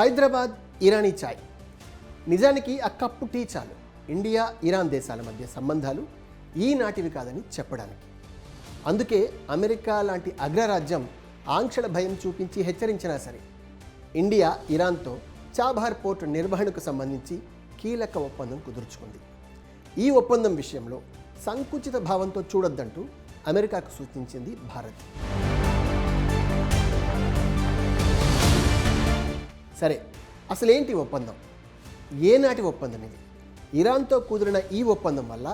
హైదరాబాద్ ఇరానీ చాయ్. నిజానికి ఆ కప్పు టీ చాలు. ఇండియా ఇరాన్ దేశాల మధ్య సంబంధాలు ఈనాటివి కాదని చెప్పడానికి. అందుకే అమెరికా లాంటి అగ్రరాజ్యం ఆంక్షల భయం చూపించి హెచ్చరించినా సరే ఇండియా ఇరాన్తో చాబార్ పోర్టు నిర్వహణకు సంబంధించి కీలక ఒప్పందం కుదుర్చుకుంది. ఈ ఒప్పందం విషయంలో సంకుచిత భావంతో చూడొద్దంటూ అమెరికాకు సూచించింది భారత్. సరే అసలేంటి ఒప్పందం? ఏనాటి ఒప్పందం ఇది? ఇరాన్తో కుదిరిన ఈ ఒప్పందం వల్ల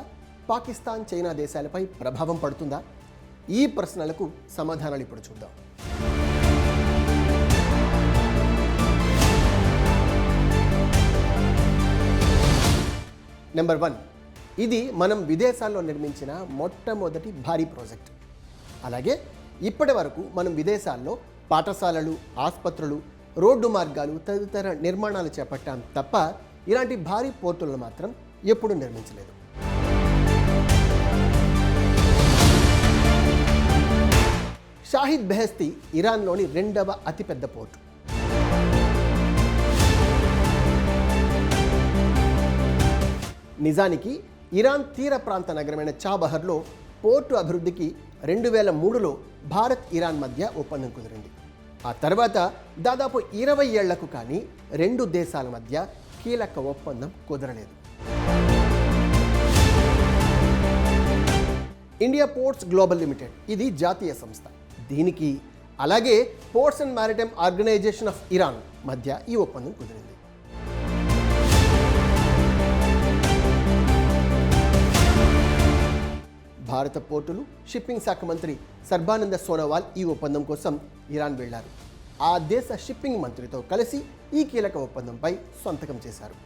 పాకిస్తాన్ చైనా దేశాలపై ప్రభావం పడుతుందా? ఈ ప్రశ్నలకు సమాధానాలు ఇప్పుడు చూద్దాం. నెంబర్ వన్ ఇది మనం విదేశాల్లో నిర్మించిన మొట్టమొదటి భారీ ప్రాజెక్ట్. అలాగే ఇప్పటి వరకు మనం విదేశాల్లో పాఠశాలలు ఆసుపత్రులు రోడ్డు మార్గాలు తదితర నిర్మాణాలు చేపట్టాం తప్ప ఇలాంటి భారీ పోర్టులను మాత్రం ఎప్పుడూ నిర్మించలేదు. షాహిద్ బెహస్తి ఇరాన్లోని రెండవ అతిపెద్ద పోర్టు. నిజానికి ఇరాన్ తీర ప్రాంత నగరమైన చాబహర్లో పోర్టు అభివృద్ధికి రెండు వేల మూడులో భారత్ ఇరాన్ మధ్య ఒప్పందం కుదిరింది. ఆ తర్వాత దాదాపు ఇరవై ఏళ్ళకు కానీ రెండు దేశాల మధ్య కీలక ఒప్పందం కుదరలేదు. ఇండియా పోర్ట్స్ గ్లోబల్ లిమిటెడ్ ఇది జాతీయ సంస్థ. దీనికి అలాగే ports and maritime organisation of Iran మధ్య ఈ ఒప్పందం కుదిరింది. భారత పోర్టులు షిప్పింగ్ శాఖ మంత్రి సర్బానంద సోనోవాల్ ఈ ఒప్పందం కోసం ఇరాన్ వెళ్ళారు ఆ దేశ షిప్పింగ్ మంత్రితో కలిసి ఈ కీలక ఒప్పందంపై సంతకం చేశారు.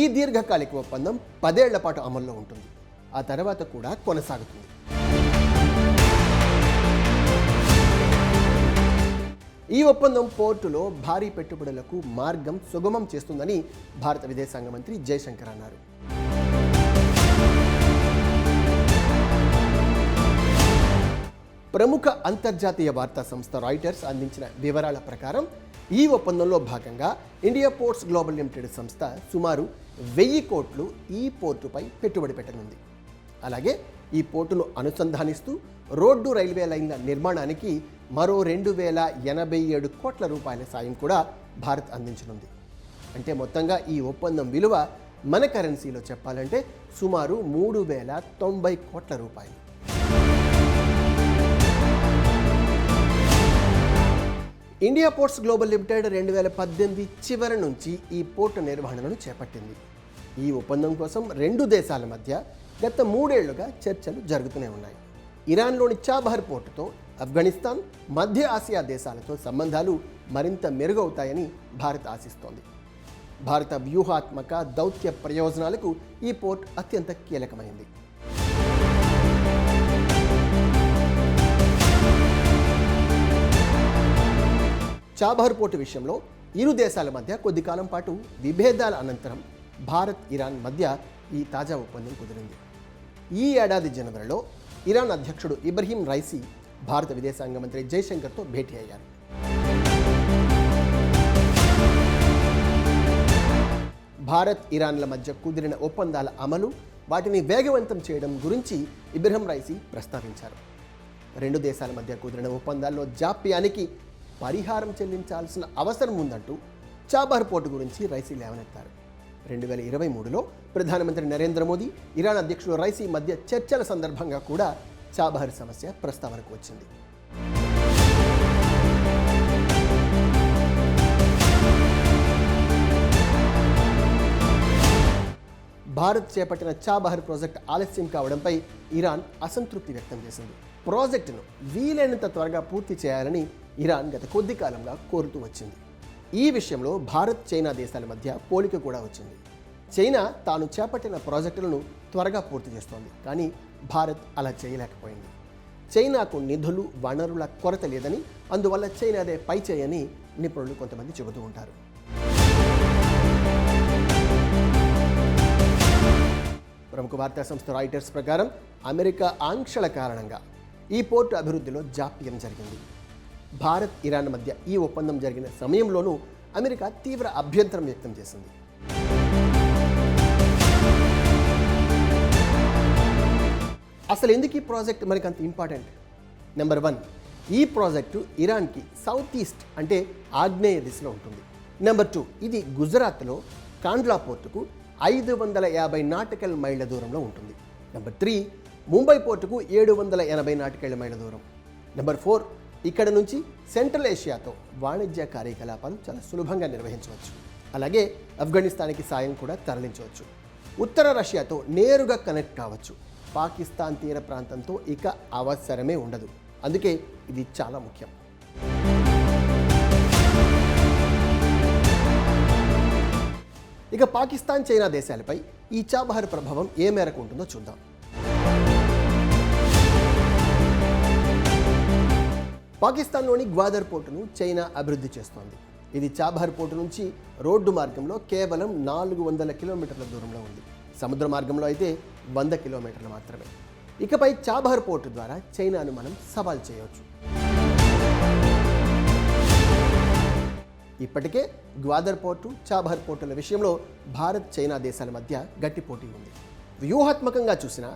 ఈ దీర్ఘకాలిక ఒప్పందం పదేళ్ళ పాటు అమల్లో ఉంటుంది. ఆ తర్వాత కూడా కొనసాగుతుంది. ఈ ఒప్పందం పోర్టులో భారీ పెట్టుబడులకు మార్గం సుగమం చేస్తుందని భారత విదేశాంగ మంత్రి జయశంకర్ అన్నారు. ప్రముఖ అంతర్జాతీయ వార్తా సంస్థ రాయిటర్స్ అందించిన వివరాల ప్రకారం ఈ ఒప్పందంలో భాగంగా ఇండియా పోర్ట్స్ గ్లోబల్ లిమిటెడ్ సంస్థ సుమారు వెయ్యి కోట్లు ఈ పోర్టుపై పెట్టుబడి పెట్టనుంది. అలాగే ఈ పోర్టును అనుసంధానిస్తూ రోడ్డు రైల్వే లైన్ల నిర్మాణానికి మరో రెండు వేల ఎనభై ఏడు కోట్ల రూపాయల సాయం కూడా భారత్ అందించనుంది. అంటే మొత్తంగా ఈ ఒప్పందం విలువ మన కరెన్సీలో చెప్పాలంటే సుమారు మూడు వేల తొంభై కోట్ల రూపాయలు. ఇండియా పోర్ట్స్ గ్లోబల్ లిమిటెడ్ రెండు వేల పద్దెనిమిది చివరి నుంచి ఈ పోర్టు నిర్వహణను చేపట్టింది. ఈ ఒప్పందం కోసం రెండు దేశాల మధ్య గత మూడేళ్ళుగా చర్చలు జరుగుతూనే ఉన్నాయి. ఇరాన్లోని చాబహర్ పోర్టుతో ఆఫ్ఘనిస్తాన్ మధ్య ఆసియా దేశాలతో సంబంధాలు మరింత మెరుగవుతాయని భారత్ ఆశిస్తోంది. భారత వ్యూహాత్మక దౌత్య ప్రయోజనాలకు ఈ పోర్ట్ అత్యంత కీలకమైంది. చాబహర్ పోర్టు విషయంలో ఇరు దేశాల మధ్య కొద్ది కాలం పాటు విభేదాల అనంతరం భారత్ ఇరాన్ మధ్య ఈ తాజా ఒప్పందం కుదిరింది. ఈ ఏడాది జనవరిలో ఇరాన్ అధ్యక్షుడు ఇబ్రహీం రైసీ భారత విదేశాంగ మంత్రి జైశంకర్తో భేటీ అయ్యారు. భారత్ ఇరాన్ల మధ్య కుదిరిన ఒప్పందాల అమలు వాటిని వేగవంతం చేయడం గురించి ఇబ్రహం రైసీ ప్రస్తావించారు. రెండు దేశాల మధ్య కుదిరిన ఒప్పందాల్లో జాప్యానికి పరిహారం చెల్లించాల్సిన అవసరం ఉందంటూ చాబార్ పోర్టు గురించి రైసీ లేవనెత్తారు. రెండు వేల ఇరవై మూడులో ప్రధానమంత్రి నరేంద్ర మోదీ ఇరాన్ అధ్యక్షుడు రైసీ మధ్య చర్చల సందర్భంగా కూడా చాబహర్ సమస్య ప్రస్తావనకు వచ్చింది. భారత్ చేపట్టిన చాబహర్ ప్రాజెక్ట్ ఆలస్యం కావడంపై ఇరాన్ అసంతృప్తి వ్యక్తం చేసింది. ప్రాజెక్టును వీలైనంత త్వరగా పూర్తి చేయాలని ఇరాన్ గత కొద్ది కాలంగా కోరుతూ వచ్చింది. ఈ విషయంలో భారత్ చైనా దేశాల మధ్య పోలిక కూడా వచ్చింది. చైనా తాను చేపట్టిన ప్రాజెక్టులను త్వరగా పూర్తి చేస్తోంది కానీ భారత్ అలా చేయలేకపోయింది. చైనాకు నిధులు వనరుల కొరత లేదని అందువల్ల చైనాదే పై చేయని నిపుణులు కొంతమంది చెబుతూ ఉంటారు. ప్రముఖ వార్తా సంస్థ రాయిటర్స్ ప్రకారం అమెరికా ఆంక్షల కారణంగా ఈ పోర్టు అభివృద్ధిలో జాప్యం జరిగింది. భారత్ ఇరాన్ మధ్య ఈ ఒప్పందం జరిగిన సమయంలోనూ అమెరికా తీవ్ర అభ్యంతరం వ్యక్తం చేసింది. అసలు ఎందుకు ఈ ప్రాజెక్ట్ మనకి అంత ఇంపార్టెంట్? నెంబర్ వన్ ఈ ప్రాజెక్టు ఇరాన్కి సౌత్ ఈస్ట్ అంటే ఆగ్నేయ దిశలో ఉంటుంది. నెంబర్ టూ ఇది గుజరాత్లో కాండ్లా పోర్టుకు ఐదు వందల యాభై నాటికల్ మైళ్ళ దూరంలో ఉంటుంది. నెంబర్ త్రీ ముంబై పోర్టుకు ఏడు వందల ఎనభై నాటికల్ మైళ్ళ దూరం. నెంబర్ ఫోర్ ఇక్కడ నుంచి సెంట్రల్ ఏషియాతో వాణిజ్య కార్యకలాపాలు చాలా సులభంగా నిర్వహించవచ్చు. అలాగే ఆఫ్ఘనిస్తాన్కి సాయం కూడా తరలించవచ్చు. ఉత్తర రష్యాతో నేరుగా కనెక్ట్ కావచ్చు. పాకిస్తాన్ తీర ప్రాంతంతో ఇక అవసరమే ఉండదు. అందుకే ఇది చాలా ముఖ్యం. ఇక పాకిస్తాన్ చైనా దేశాలపై ఈ చాబహార్ ప్రభావం ఏ మేరకు ఉంటుందో చూద్దాం. పాకిస్తాన్లోని గ్వాదర్ పోర్టును చైనా అభివృద్ధి చేస్తోంది. ఇది చాబహర్ పోర్టు నుంచి రోడ్డు మార్గంలో కేవలం నాలుగు వందల కిలోమీటర్ల దూరంలో ఉంది. సముద్ర మార్గంలో అయితే వంద కిలోమీటర్లు మాత్రమే. ఇకపై చాబహార్ పోర్టు ద్వారా చైనాను మనం సవాల్ చేయవచ్చు ఇప్పటికే గ్వాదర్ పోర్టు చాబహార్ పోర్టుల విషయంలో భారత్ చైనా దేశాల మధ్య గట్టి పోటీ ఉంది. వ్యూహాత్మకంగా చూసిన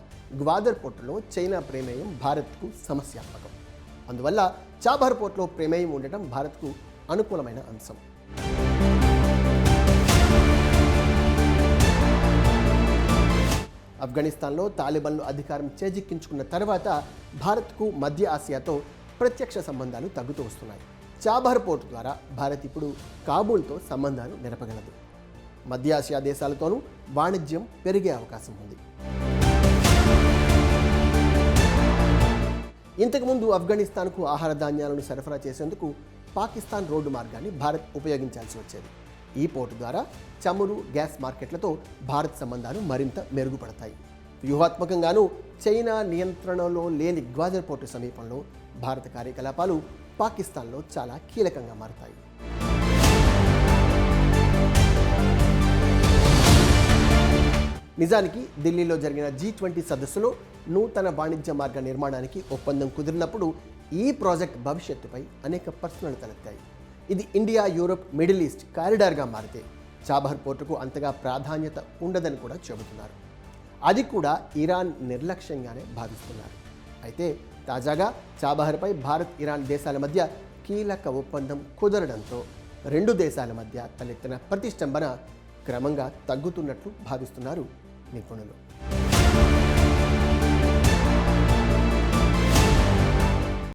గ్వాదర్ పోర్టులో చైనా ప్రేమేయం భారత్కు సమస్యాత్మకం. అందువల్ల చాబర్ పోర్ట్లో ప్రమేయం ఉండటం భారత్కు అనుకూలమైన అంశం. ఆఫ్ఘనిస్తాన్లో తాలిబాన్లు అధికారం చేజిక్కించుకున్న తర్వాత భారత్కు మధ్య ఆసియాతో ప్రత్యక్ష సంబంధాలు తగ్గుతూ వస్తున్నాయి. చాబర్ పోర్టు ద్వారా భారత్ ఇప్పుడు కాబూల్తో సంబంధాలు నిలపగలదు. మధ్య ఆసియా దేశాలతోనూ వాణిజ్యం పెరిగే అవకాశం ఉంది. ఇంతకుముందు ఆఫ్ఘనిస్తాన్కు ఆహార ధాన్యాలను సరఫరా చేసేందుకు పాకిస్తాన్ రోడ్డు మార్గాన్ని భారత్ ఉపయోగించాల్సి వచ్చేది. ఈ పోర్టు ద్వారా చమురు గ్యాస్ మార్కెట్లతో భారత్ సంబంధాలు మరింత మెరుగుపడతాయి. వ్యూహాత్మకంగానూ చైనా నియంత్రణలో లేని గ్వాజర్ పోర్టు సమీపంలో భారత కార్యకలాపాలు పాకిస్తాన్లో చాలా కీలకంగా మారతాయి. నిజానికి ఢిల్లీలో జరిగిన జీ ట్వంటీ సదస్సులో నూతన వాణిజ్య మార్గ నిర్మాణానికి ఒప్పందం కుదిరినప్పుడు ఈ ప్రాజెక్ట్ భవిష్యత్తుపై అనేక ప్రశ్నలు తలెత్తాయి. ఇది ఇండియా యూరప్ మిడిల్ ఈస్ట్ కారిడార్గా మారితే చాబహర్ పోర్టుకు అంతగా ప్రాధాన్యత ఉండదని కూడా చెబుతున్నారు. అది కూడా ఇరాన్ నిర్లక్ష్యంగానే భావిస్తున్నారు. అయితే తాజాగా చాబహర్పై భారత్ ఇరాన్ దేశాల మధ్య కీలక ఒప్పందం కుదరడంతో రెండు దేశాల మధ్య తలెత్తిన ప్రతిష్టంభన క్రమంగా తగ్గుతున్నట్లు భావిస్తున్నారు నిపుణులు